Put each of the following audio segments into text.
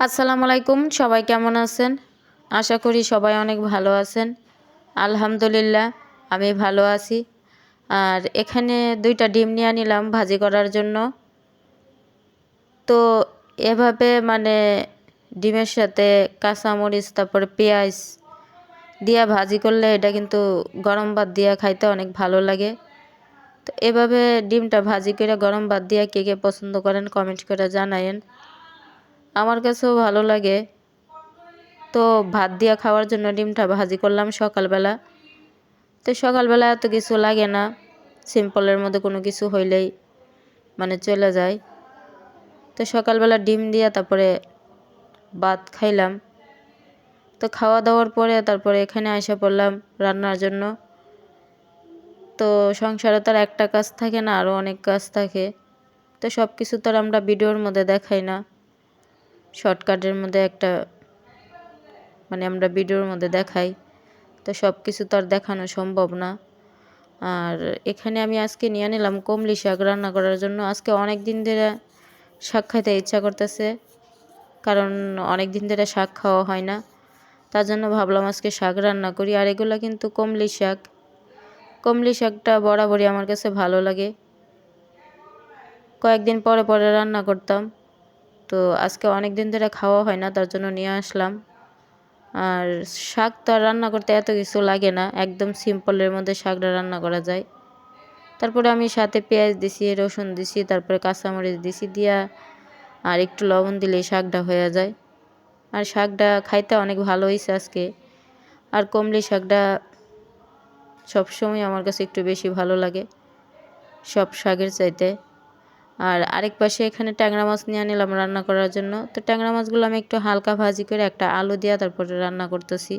আসসালামু আলাইকুম, সবাই কেমন আছেন? আশা করি সবাই অনেক ভালো আছেন। আলহামদুলিল্লাহ, আমি ভালো আছি। আর এখানে দুইটা ডিম নিয়ে নিলাম ভাজি করার জন্য। তো এভাবে মানে ডিমের সাথে কাঁচামরিচ, তারপর পেঁয়াজ দিয়া ভাজি করলে এটা কিন্তু গরম ভাত দিয়া খাইতে অনেক ভালো লাগে। তো এভাবে ডিমটা ভাজি করে গরম ভাত দিয়া কে কে পছন্দ করেন কমেন্ট করে জানায়েন। আমার কাছেও ভালো লাগে। তো ভাত দিয়া খাওয়ার জন্য ডিমটা ভাজি করলাম সকালবেলা। তো সকালবেলা এত কিছু লাগে না। সিম্পলের মধ্যে কোনো কিছু হইলেই মানে চলে যায়। তো সকালবেলা ডিম দিয়া তারপরে ভাত খাইলাম। তো খাওয়া দাওয়ার পরে তারপরে এখানে আসা পড়লাম রান্নার জন্য। তো সংসারে তার একটা কাজ থাকে না আরও অনেক কাজ থাকে। তো সব কিছু তো আমরা ভিডিওর মধ্যে দেখাই না। শর্টকাটের মধ্যে একটা মানে আমরা ভিডিওর মধ্যে দেখাই। তো সব কিছু তো আর দেখানো সম্ভব না। আর এখানে আমি আজকে নিয়ে নিলাম কমলি শাক রান্না করার জন্য। আজকে অনেক দিন ধরে শাক খাইতে ইচ্ছা করতেছে, কারণ অনেক দিন ধরে শাক খাওয়া হয় না। তার জন্য ভাবলাম আজকে শাক রান্না করি, আর এগুলো কিন্তু কমলি শাক। কমলি শাকটা বরাবরই আমার কাছে ভালো লাগে। কয়েকদিন পরে পরে রান্না করতাম। তো আজকে অনেক দিন ধরে খাওয়া হয় না, তার জন্য নিয়ে আসলাম। আর শাক তো আর রান্না করতে এত কিছু লাগে না, একদম সিম্পলের মধ্যে শাকটা রান্না করা যায়। তারপরে আমি সাথে পেঁয়াজ দিছি, রসুন দিছি, তারপরে কাঁচামরিচ দিছি দিয়া আর একটু লবণ দিলেই শাকটা হয়ে যায়। আর শাকটা খাইতে অনেক ভালো হয়েছে আজকে। আর কমলি শাকটা সবসময় আমার কাছে একটু বেশি ভালো লাগে, সব শাকের চাইতে। আর আরেক পাশে এখানে ট্যাংরা মাছ নিয়ে নিলাম রান্না করার জন্য। তো ট্যাংরা মাছগুলো আমি একটু হালকা ভাজি করে একটা আলু দিয়া তারপরে রান্না করতেছি।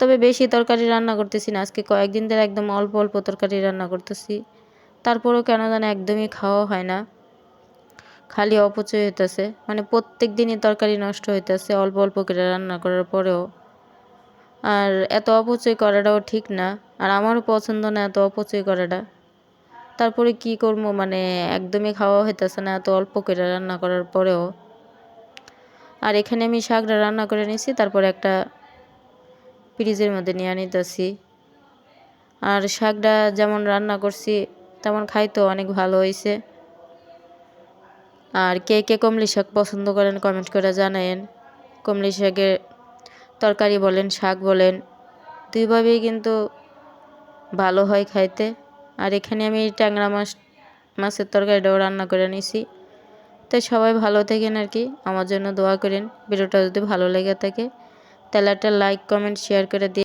তবে বেশি তরকারি রান্না করতেছি না, আজকে কয়েকদিন ধরে একদম অল্প অল্প তরকারি রান্না করতেছি। তারপরেও কেন জানে একদমই খাওয়া হয় না। খালি অপচয় হইতেছে মানে প্রত্যেক দিনই তরকারি নষ্ট হইতেছে অল্প অল্প করে রান্না করার পরেও। আর এত অপচয় করাটাও ঠিক না, আর আমারও পছন্দ না এত অপচয় করাটা। তারপরে কি করব? মানে একদমই খাওয়া হইতেছে না, এত অল্প করে রান্না করার পরেও। আর এখানে আমি শাকটা রান্না করে নিছি, তারপরে একটা ফ্রিজের মধ্যে নিয়ে নিতেছি আর শাকটা যেমন রান্না করছি, তেমন খাইতেও অনেক ভালো হয়েছে আর কে কে কমলি শাক পছন্দ করেন কমেন্ট করে জানায়েন। কমলি শাকের তরকারি বলেন, শাক বলেন, দুইভাবেই কিন্তু ভালো হয় খাইতে। আর এখানে আমি ট্যাংরা মাছ, মাছের তরকারিটাও রান্না করে নিছি। তাই সবাই ভালো থাকেন আর কি, আমার জন্য দোয়া করেন। ভিডিওটা যদি ভালো লেগে থাকে, তাহলে একটা লাইক কমেন্ট শেয়ার করে দিয়ে